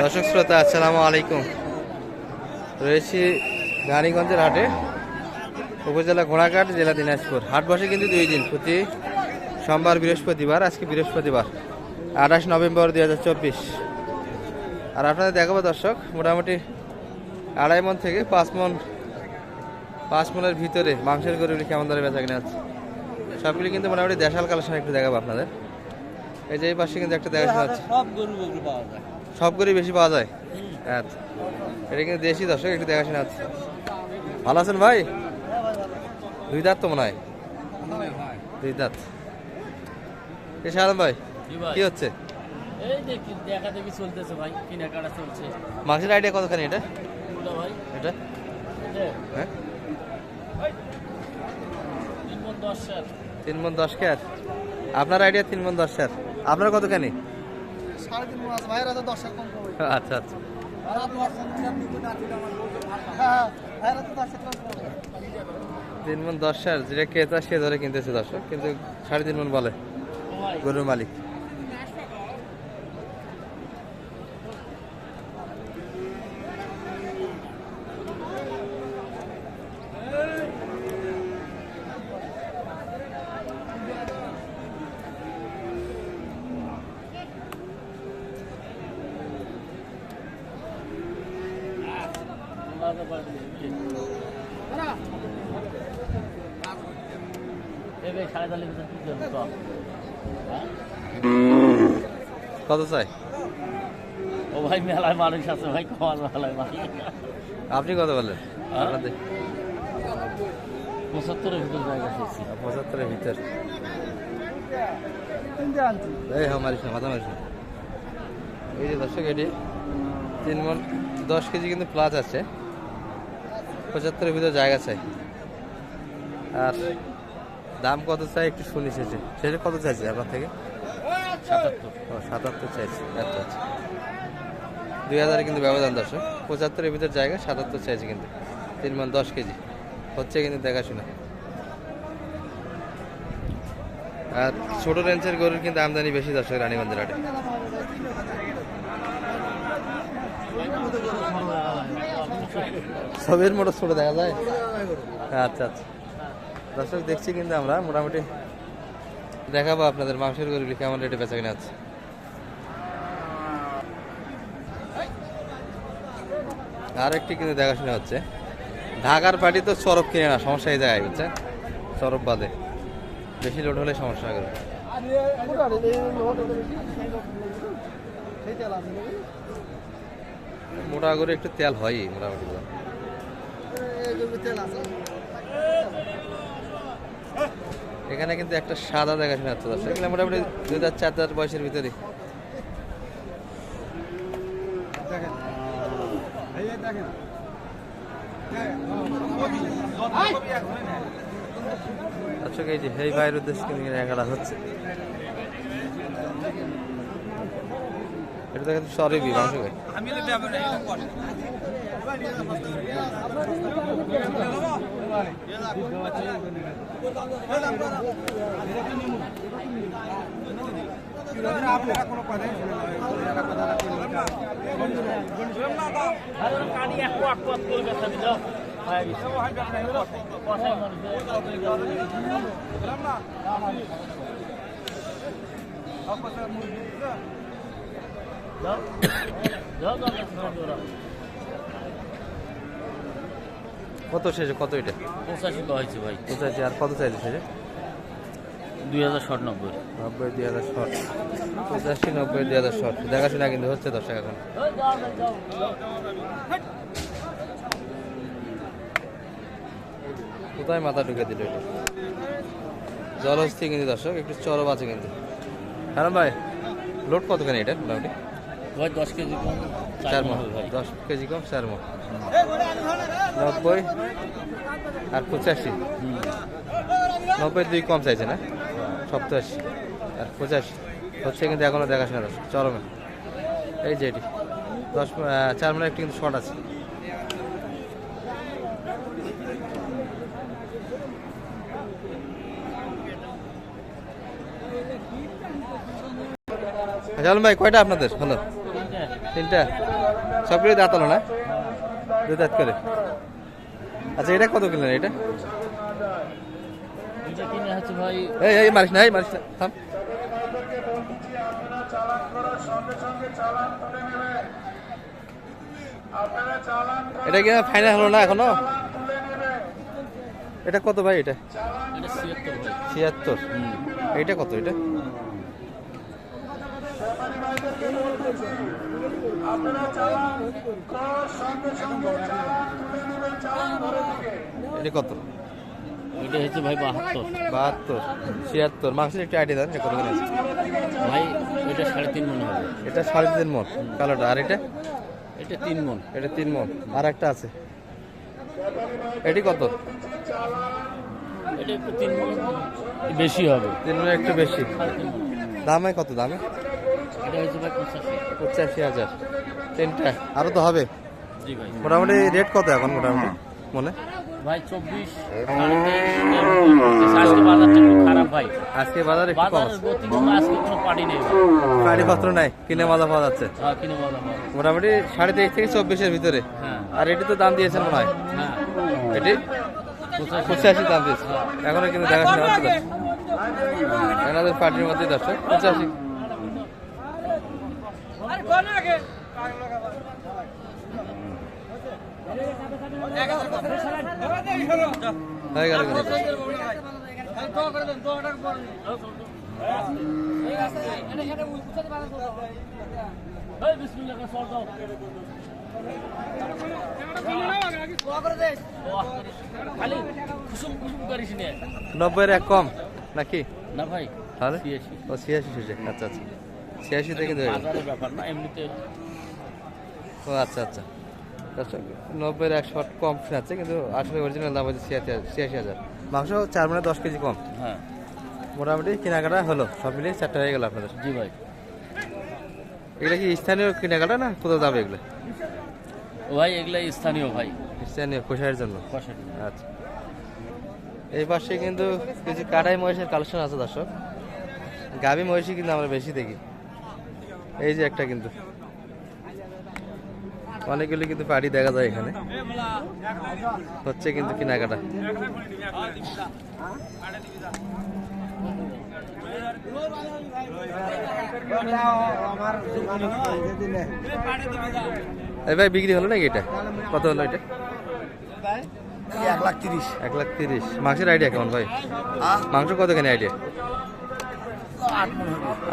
দর্শক শ্রোতা, আসসালামু আলাইকুম। রয়েছি রানীগঞ্জের হাটে, উপজেলা ঘোড়াঘাট, জেলা দিনাজপুর। হাট বসে কিন্তু দুই দিন, প্রতি সোমবার, বৃহস্পতিবার, আজকে বৃহস্পতিবার, আঠাশ নভেম্বর দুই হাজার চব্বিশ। আর আপনাদের দেখাবো দর্শক, মোটামুটি আড়াই মন থেকে পাঁচ মন, পাঁচ মনের ভিতরে মাংসের গরুগুলি কেমন দরে বেচা কিনা আছে সবগুলি কিন্তু মোটামুটি দেশাল কালেকশন একটু দেখাবো আপনাদের। এই যে এই পাশে কিন্তু একটা দেখা শোনা যাচ্ছে সব গরু পাওয়া যায়। সব গরু বেশি পাওয়া যায়? আচ্ছা এটা কিন্তু দেশি দর্শক একটু দেখাশোনা আছে ভালো আছেন ভাই? দুই দাঁত তো মনে হয়। দুই দাঁত। এ সালাম ভাই কি হচ্ছে? দেখা দেখি মাংসের আইডিয়া কতখানি এটা? ভাই। এটা? হ্যাঁ। তিন মন দশ মন কেয়ার আপনার আইডিয়া তিন মন দশ স্যার আপনার কত টাকা আচ্ছা আচ্ছা। তিন মন দশ স্যার যেটা ক্রেতা সে ধরে কিনতেছে দর্শক কিন্তু সাড়ে তিন মন বলে গরুর মালিক তোমাকে পাঠিয়ে দিচ্ছি। এই ভাই সাড়ে তাহলে ভিতরে কি করব তো হ্যাঁ? কত চাই? ও ভাই মেলায় মানুষ আছে ভাই কমার মেলায় মানুষ। আপনি কত বললেন হ্যাঁ? আপনাদের পঁচাত্তরের ভিতর জায়গা পেয়েছি। পঁচাত্তরের ভিতর? এই হ্যাঁ মারিস না মাথা মারিস না। এই যে দর্শক এটি তিন মন দশ কেজি কিন্তু প্লাস আছে। পঁচাত্তরের ভিতর জায়গা চাই। আর দাম কত চাই একটু শুনি শেষে। শেষে কত চাইছে আপনার থেকে? সাতাত্তর। ও সাতাত্তর চাইছে আচ্ছা আচ্ছা দুই হাজারে কিন্তু ব্যবধান দর্শক। পঁচাত্তরের ভিতর জায়গা সাতাত্তর চাইছে কিন্তু। তিন মন দশ কেজি। হচ্ছে কিন্তু দেখাশোনা। আর ছোট রেঞ্জের গরুর কিন্তু আমদানি বেশি দর্শক রানীগঞ্জের হাটে। সবের মোটর ছোট দেখা যায়। আচ্ছা আচ্ছা। দর্শক, দেখছি কিন্তু আমরা মোটামুটি দেখাবো আপনাদের মাংসের গরুগুলি কেমন রেটে বেচা কিনা আছে আর একটি কিন্তু দেখাশোনা হচ্ছে। ঢাকার পার্টি তো চরপ কিনে না, সমস্যা এই জায়গায়, বুঝছেন? চরপ বাদে। বেশি লোড হলে সমস্যা করে? মোটা করে একটু তেল হয়ই মোটামুটি। তেল আছে। এখানে কিন্তু একটা সাদা দেখাশোনা হচ্ছে দর্শক এগুলো মোটামুটি দুই হাজার চার হাজার বয়সের ভিতরে। দেখেন এই যে এই ভাইয়ের উদ্দেশ্যে কিন্তু এখানে হচ্ছে। এটা দেখেন মাংস এক পথ করে আমি لا لا لا لا কত শেষে? কত এটা? পঁচাশি হয়েছে ভাই। আর কত চাইছে শেষে? দুই হাজার ষাট নব্বই। নব্বই দুই হাজার পঁচাশি নব্বই দুই হাজার দেখাশোনা কিন্তু হচ্ছে দর্শক এখন। কোথায় মাথা ঢুকে দিল এটা? জলহস্তি কিন্তু দর্শক একটু চরব আছে কিন্তু। হ্যাঁ ভাই লোড কতখানি এটা মোটামুটি? ভাই দশ কেজি চার মন দশ কেজি কম, চার মন নব্বই আর পঁচাশি। নব্বই দুই কম চাইছে না? সপ্তাশি আর পঁচাশি। হচ্ছে কিন্তু এখনও দেখাশোনা দর্শক চরমে। এই যে এটি। দশ চার মানে একটু কিন্তু শর্ট আছে। জালম ভাই, কয়টা আপনাদের? হলো? তিনটা? সবগুলো দাঁত হলো না? দুই দাঁত করে। আচ্ছা এটা কত কিনলেন এটা? এটা কিনে এই এই মারিস না এই মারিস না থাম। এটা কি ফাইনাল হলো না এখনও? এটা কত ভাই এটা? এটা? এটা এটা কত? এটা হচ্ছে ভাই বাহাত্তর। বাহাত্তর ছিয়াত্তর। মাংসের একটু আইডিয়া দেন কত করে? আছে? ভাই এটা সাড়ে তিন মন হবে। এটা সাড়ে তিন মন কালোটা। আর এটা? এটা তিন মন। এটা তিন মন। আর একটা আছে। এটি কত? এটা একটু তিন মন। বেশি হবে। তিন মন একটু বেশি। দামে কত দামে? পঁচাশি। হাজার। তিনটা। আরও তো হবে। মোটামুটি রেট কত এখন মোটামুটি? মনে? ভাই চব্বিশ সাড়ে তেইশ আজকে বাজারটা একটু খারাপ ভাই। আজকে বাজার কোনো পত্র নাই মজা পাওয়া যাচ্ছে। হ্যাঁ হয় মোটামুটি সাড়ে তেইশ থেকে চব্বিশের ভিতরে। হ্যাঁ। আর এটি তো দাম দিয়েছেন মনে হয়। হ্যাঁ। এটি? পঁচাশি। পঁচাশি দাম দিয়েছে। এখনও কিন্তু দেখাশোনা হচ্ছে দর্শক। এনাদের পার্টির মধ্যে দর্শক। পঁচাশি হয়ে গেল কিন্তু। এই বিসমিল্লাহ করে সর দাও বাহ, খালি কুসুম কুসুম করিস নে নব্বইয়ের এক কম নাকি? না ভাই তাহলে? ও ছিয়াশি আচ্ছা আচ্ছা। ব্যাপার না এমনিতে। ও আচ্ছা আচ্ছা। নব্বইয়ের এক শট কম শোনাচ্ছে কিন্তু আসলে অরিজিনাল দাম হচ্ছে ছিয়াশি হাজার- মাংস চার মানে দশ কেজি কম। হ্যাঁ। মোটামুটি কেনাকাটা হলো সব মিলিয়ে চারটা হয়ে গেল আপনাদের। জি ভাই। এগুলো কি স্থানীয় কেনাকাটা না কোথাও যাবে এগুলো? ও ভাই এগুলাই স্থানীয় ভাই। স্থানীয় কোষায়ের জন্য। আচ্ছা। এই পাশে কিন্তু কিছু কাটাই মহিষের কালেকশন আছে দর্শক। গাভী মহিষই কিন্তু আমরা বেশি দেখি। এই যে একটা কিন্তু। অনেকগুলি কিন্তু পাড়ি দেখা যায় এখানে। হচ্ছে কিন্তু কেনাকাটা। এই ভাই বিক্রি হলো নাকি এটা? কত হলো এটা? এক লাখ তিরিশ। এক লাখ তিরিশ। মাংসের আইডিয়া কেমন ভাই? মাংস কতখানি আইডিয়া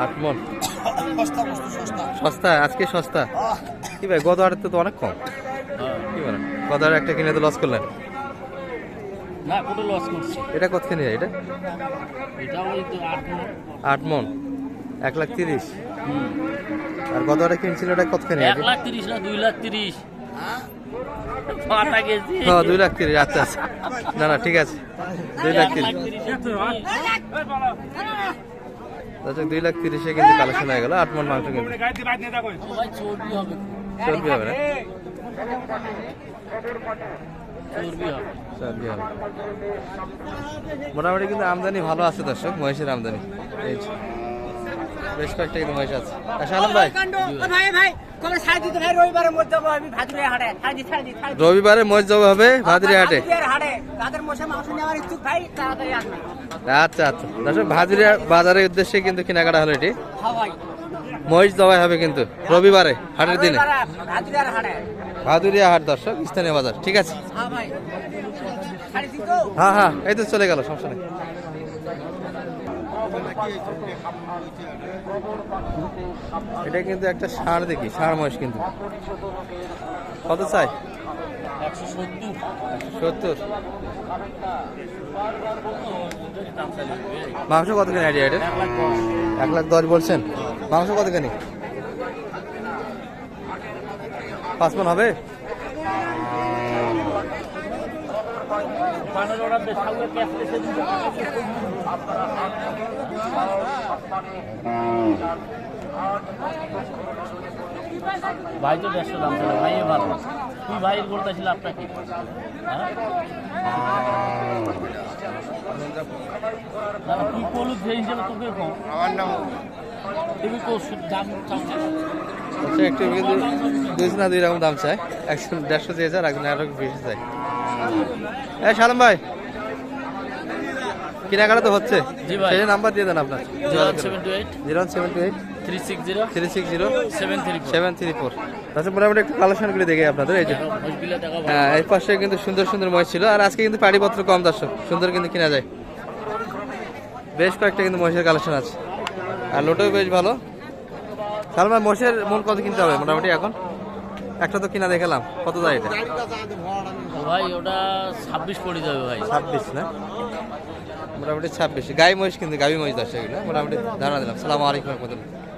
আট মন। সস্তা বস্তু সস্তা। সস্তা? আজকে সস্তা? কি ভাই গত তো অনেক কম। হ্যাঁ কি বলেন? গত একটা কিনে তো লস করলেন। না কোনো লস করছি? এটা কতখানি এটা? এটা ওই আট। মন। এক লাখ তিরিশ। আর গত কিনছিল কতখানি এক লাখ তিরিশ না দুই লাখ তিরিশ। মাথা দুই লাখ তিরিশ আচ্ছা আচ্ছা। না না ঠিক আছে। দুই লাখ তিরিশ। আচ্ছা দুই লাখ তিরিশে কিন্তু কালেকশন হয়ে গেল। আট মন মাংস কিন্তু। চর্বি হবে মোটামুটি কিন্তু আমদানি ভালো আছে দর্শক, মহিষের আমদানি। এই। বেশ কয়েকটা কিন্তু মহিষ আছে। আচ্ছা আলম ভাই? যাব ভাদুরে রবিবারে মহিষ জবা হবে ভাদুরি হাটে আচ্ছা আচ্ছা। ভাদুরিয়া বাজারের উদ্দেশ্যে কিন্তু কেনাকাটা হলো এটি। হ্যাঁ মহিষ জবাই হবে কিন্তু রবিবারে হাটের দিনে। ভাদুরিয়া হাট দর্শক স্থানীয় বাজার ঠিক আছে? হ্যাঁ হ্যাঁ হ্যাঁ এই তো চলে গেল সমস্যা নেই। এটা কিন্তু একটা ষাঁড় দেখি ষাঁড় মহিষ কিন্তু। কত চাই? সত্তর। মাংস কতখানি আইডিয়া এটা? এক লাখ দশ বলছেন? মাংস কতখানি? পাঁচ মন হবে? অর্ডার দিয়ে সামনে ক্যাশ ভাই তো দেড়শো দাম ছিল ভাই ভালো। তুই ভাইয়ের বলতেছিল আপনার কি হ্যাঁ? না, না, তুই কলু যে হিসেবে তোকে কম? আমার নাম তুমি তো দাম। আচ্ছা একটু কিন্তু দুইজন না দুই রকম দাম চায়। একজন দেড়শো চেয়েছে আর একজন আরও বেশি চাই হ্যাঁ সালাম ভাই। কেনাকাটা তো হচ্ছে। সেই নাম্বার দিয়ে দেন আপনার। Zero seven two eight. Three six zero. Three six zero. Seven three seven three four. আচ্ছা মোটামুটি একটু কালেকশন দেখে আপনাদের এই যে। হ্যাঁ এই পাশে কিন্তু সুন্দর সুন্দর মহিষ ছিল। আর আজকে কিন্তু পাড়িপত্র কম দর্শক সুন্দর কিন্তু কিনা যায়। বেশ কয়েকটা কিন্তু মহিষের কালেকশন আছে। আর লোটেও বেশ ভালো। সালমান মহিষের মন কত কিনতে হবে মোটামুটি এখন? একটা তো কিনা দেখালাম। কত দাম এটা? ভাই ওটা ছাব্বিশ পড়ে যাবে ভাই। ছাব্বিশ না? মোটামুটি ছাব্বিশ। গাই মহিষ কিন্তু গাবি মহিষ দশ এগুলো মোটামুটি ধারণা দিলাম। সালাম আলাইকুম রহমতুল্লাহ।